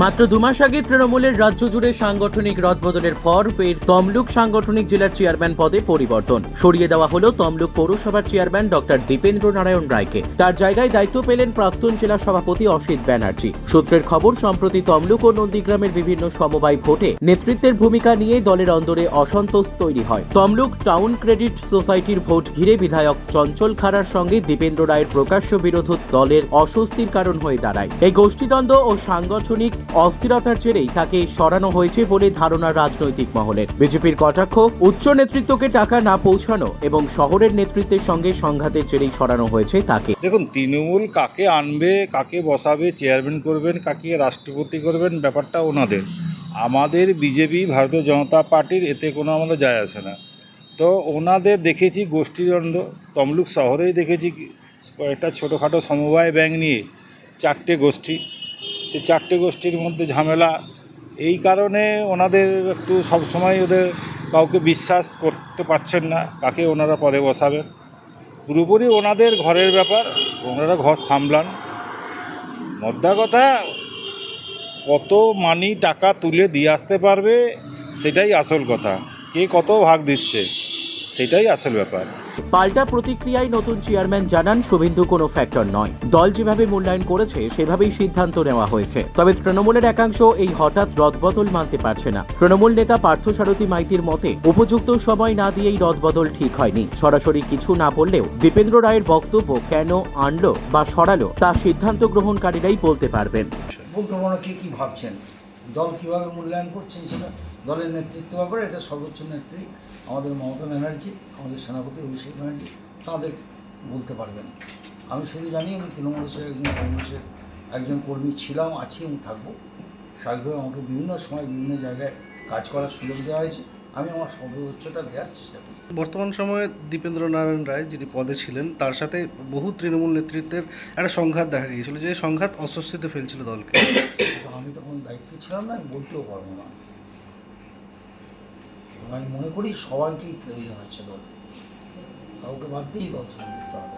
মাত্র দু মাস আগে তৃণমূলের রাজ্য জুড়ে সাংগঠনিক রদবদলের পর ফের তমলুক সাংগঠনিক জেলার চেয়ারম্যান পদে পরিবর্তন। সরিয়ে দেওয়া হলো তমলুক পৌরসভার চেয়ারম্যান ডক্টর দীপেন্দ্র নারায়ণ রায়কে। তার জায়গায় দায়িত্ব পেলেন প্রাক্তন জেলা সভাপতি অসিত ব্যানার্জি। সূত্রের খবর, সম্প্রতি তমলুক ও নন্দীগ্রামের বিভিন্ন সমবায় ভোটে নেতৃত্বের ভূমিকা নিয়ে দলের অন্দরে অসন্তোষ তৈরি হয়। তমলুক টাউন ক্রেডিট সোসাইটির ভোট ঘিরে বিধায়ক চঞ্চল খাড়ার সঙ্গে দীপেন্দ্র রায়ের প্রকাশ্য বিরোধ দলের অস্বস্তির কারণ হয়ে দাঁড়ায়। এই গোষ্ঠীদ্বন্দ্ব ও সাংগঠনিক অস্থিরতার জেরেই তাকে সরানো হয়েছে বলে ধারণা রাজনৈতিক মহলের। বিজেপির কটাক্ষ, উচ্চ নেতৃত্বকে টাকা না পৌঁছানো এবং শহরের নেতৃত্বের সঙ্গে সংঘাতের জেরেই সরানো হয়েছে তাকে। দেখুন, তৃণমূল কাকে আনবে, কাকে বসাবে, চেয়ারম্যান করবেন, কাকে রাষ্ট্রপতি করবেন, ব্যাপারটা ওনাদের। আমাদের বিজেপি, ভারতীয় জনতা পার্টির, এতে কোনো আমাদের যায় আসে না। তো ওনাদের দেখেছি গোষ্ঠীদ্বন্দ্ব, তমলুক শহরেই দেখেছি কয়েকটা ছোটোখাটো সমবায় ব্যাংক নিয়ে চারটে গোষ্ঠী। সে চারটে গোষ্ঠীর মধ্যে ঝামেলা। এই কারণে ওনাদের একটু সবসময় ওদের কাউকে বিশ্বাস করতে পারছেন না, কাকে ওনারা পদে বসাবেন। পুরোপুরি ওনাদের ঘরের ব্যাপার, ওনারা ঘর সামলান। মদ্দা কথা, কত মানি টাকা তুলে দিয়ে আসতে পারবে, সেটাই আসল কথা। কে কত ভাগ দিচ্ছে? সেটাই আসল ব্যাপার। পাল্টা প্রতিক্রিয়ায় নতুন চেয়ারম্যান জানান শুভেন্দু কোনো ফ্যাক্টর নয়। দল যেভাবে মূল্যায়ন করেছে সেভাবেই সিদ্ধান্ত নেওয়া হয়েছে। তবে তৃণমূলের একাংশ এই হঠাৎ রদবদল মানতে পারছে না। তৃণমূল নেতা পার্থসারথী মাইতির মতে উপযুক্ত সময় না দিয়েই রদবদল ঠিক হয়নি। সরাসরি কিছু না বললেও দীপেন্দ্র রায়ের বক্তব্য কেন আনলো বা সরালো তা সিদ্ধান্ত গ্রহণকারীরাই বলতে পারবেন। বলতে পারব না ভাবছেন? দল কীভাবে মূল্যায়ন করছেন সেটা দলের নেতৃত্ব ব্যাপারে এটা সর্বোচ্চ নেত্রী আমাদের মমতা ব্যানার্জি, আমাদের সেনাপতি অভিষেক ব্যানার্জি তাঁদের বলতে পারবেন। আমি শুধু জানি আমি তৃণমূলের একজন কংগ্রেসের একজন কর্মী ছিলাম, আছি এবং থাকব। স্বাভাবিকভাবে আমাকে বিভিন্ন সময় বিভিন্ন জায়গায় কাজ করার সুযোগ দেওয়া হয়েছে। আমি আমার সর্বোচ্চটা দেওয়ার চেষ্টা করি। বর্তমান সময়ে দীপেন্দ্র নারায়ণ রায় যিনি পদে ছিলেন তার সাথে বহু তৃণমূল নেতৃত্বের একটা সংঘাত দেখা গিয়েছিল যে সংঘাত অস্বস্তিতে ফেলছিল দলকে। তো আমি তখন দায়িত্বে ছিলাম না বলতেও পারব না। আমি মনে করি সবাইকেই প্রয়োজন আছে দলে। কাউকে বাদ দিয়েই দল সমন্বিত হবে।